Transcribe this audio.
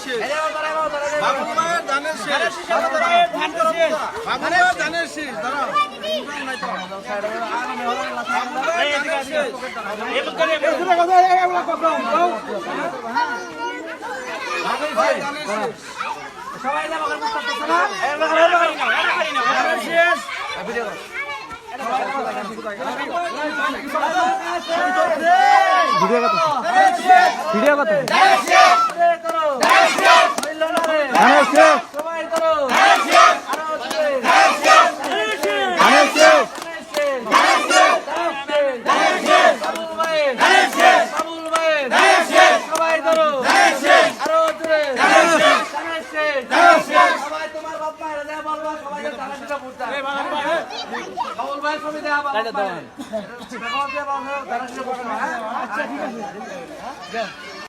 শেষ ধানের শেষ ধানের শেষ দাঁড়াও শেষ ভিডিও কত ভিডিও কত আচ্ছা ঠিক আছে